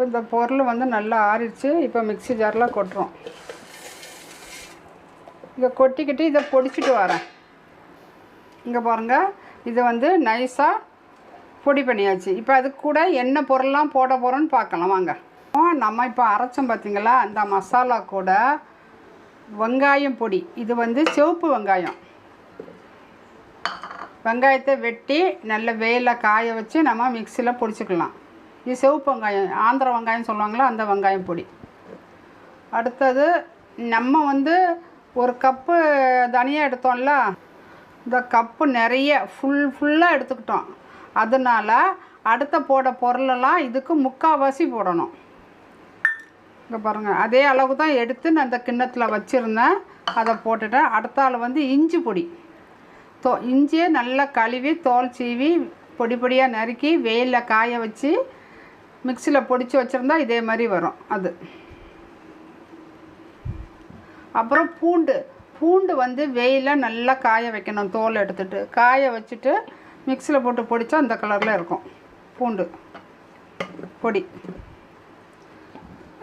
இப்போ இந்த பொருள் வந்து நல்லா ஆறிடுச்சு. இப்போ மிக்ஸி ஜாரில் கொட்டுறோம். இதை கொட்டிக்கிட்டு இதை பொடிச்சிட்டு வரேன். இங்கே பாருங்கள் இது வந்து நைஸாக பொடி பண்ணியாச்சு. இப்போ அது கூட என்ன பொருள்லாம் போட போகிறோன்னு பார்க்கலாம். வாங்க. நம்ம இப்போ அரைச்சோம் பார்த்திங்களா? இந்த மசாலா கூட வெங்காயம் பொடி. இது வந்து சிவப்பு வெங்காயம். வெங்காயத்தை வெட்டி நல்ல வெயிலில் காய வச்சு நம்ம மிக்சியில் பொடிச்சுக்கலாம். இது செவப்பு வெங்காயம் ஆந்திர வெங்காயம் சொல்லுவாங்களா அந்த வெங்காயம் பொடி. அடுத்தது நம்ம வந்து ஒரு கப்பு தனியாக எடுத்தோம்ல இந்த கப்பு நிறைய ஃபுல் ஃபுல்லாக எடுத்துக்கிட்டோம். அதனால் அடுத்த போட பொருளெல்லாம் இதுக்கு முக்கால்வாசி போடணும். இங்கே பாருங்கள் அதே அளவு தான் எடுத்து நான் இந்த கிண்ணத்தில் வச்சுருந்தேன். அதை போட்டுட்டேன். அடுத்த ஆள் வந்து இஞ்சி பொடி. தோ இஞ்சியை நல்லா கழுவி தோல் சீவி பொடி பொடியாக நறுக்கி வெயிலில் காய வச்சு மிக்சியில் பொடிச்சு வச்சுருந்தா இதே மாதிரி வரும் அது. அப்புறம் பூண்டு. பூண்டு வந்து வெயிலில் நல்லா காய வைக்கணும் தோல் எடுத்துகிட்டு காய வச்சுட்டு மிக்சியில் போட்டு பொடிச்சா அந்த கலரில் இருக்கும் பூண்டு. பொடி.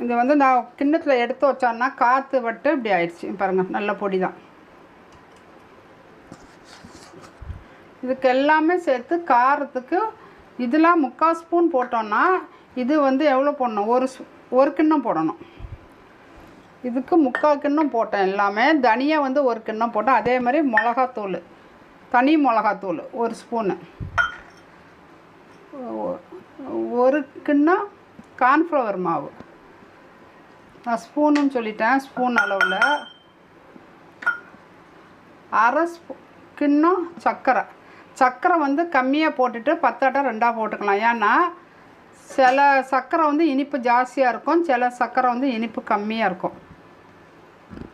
இது வந்து நான் கிண்ணத்தில் எடுத்து வச்சோன்னா காற்று வட்டு இப்படி ஆயிடுச்சு. பாருங்கள் நல்ல பொடி தான் இதுக்கு எல்லாமே சேர்த்து காரத்துக்கு இதெல்லாம் முக்கால் ஸ்பூன் போட்டோன்னா இது வந்து எவ்வளோ போடணும்? ஒரு ஒரு கிண்ணம் போடணும். இதுக்கு முக்கால் கிண்ணம் போட்டேன் எல்லாமே. தனியாக வந்து ஒரு கிண்ணம் போட்டேன். அதே மாதிரி மிளகாத்தூள் தனி மிளகாத்தூள் ஒரு ஸ்பூனு. ஒரு கிண்ணம் கார்ன்ஃப்ளவர் மாவு. நான் ஸ்பூனுன்னு சொல்லிட்டேன் ஸ்பூன் அளவில். அரை ஸ்பூ கிண்ணம் சர்க்கரை. சர்க்கரை வந்து கம்மியாக போட்டுட்டு பத்தாட்டை ரெண்டாக போட்டுக்கலாம். ஏன்னா சில சர்க்கரை வந்து இனிப்பு ஜாஸ்தியாக இருக்கும் சில சர்க்கரை வந்து இனிப்பு கம்மியாக இருக்கும்.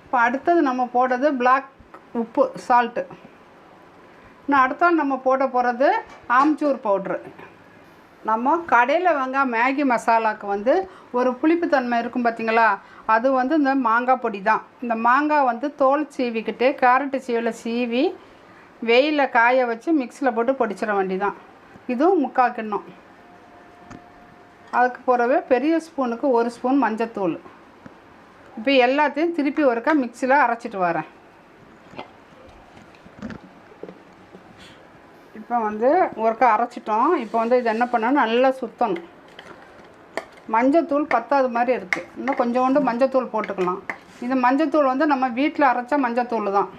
இப்போ அடுத்தது நம்ம போடுறது பிளாக் உப்பு சால்ட்டு நான் அடுத்தால் நம்ம போட போகிறது ஆம்ச்சூர் பவுட்ரு நம்ம கடையில் வாங்க மேகி மசாலாவுக்கு வந்து ஒரு புளிப்புத்தன்மை இருக்கும் பார்த்தீங்களா அது வந்து இந்த மாங்காய் பொடி தான். இந்த மாங்காய் வந்து தோல் சீவிக்கிட்டு கேரட்டு சீவில் சீவி வெயிலில் காய வச்சு மிக்சியில் போட்டு பொடிச்சிட வேண்டி தான் இதுவும் முக்கால் கிண்ணம். அதுக்கு போகிறவே பெரிய ஸ்பூனுக்கு ஒரு ஸ்பூன் மஞ்சத்தூள். இப்போ எல்லாத்தையும் திருப்பி ஒருக்கா மிக்சியில் அரைச்சிட்டு வரேன். இப்போ வந்து ஒருக்கா அரைச்சிட்டோம். இப்போ வந்து இது என்ன பண்ணணும்? நல்லா சுத்தணும். மஞ்சத்தூள் பத்தாது மாதிரி இருக்குது இன்னும் கொஞ்சோண்டு மஞ்சத்தூள் போட்டுக்கலாம். இது மஞ்சத்தூள் வந்து நம்ம வீட்டில் அரைச்ச மஞ்சத்தூள் தான்.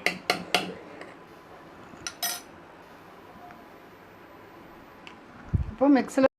இப்போ மிக்சியில்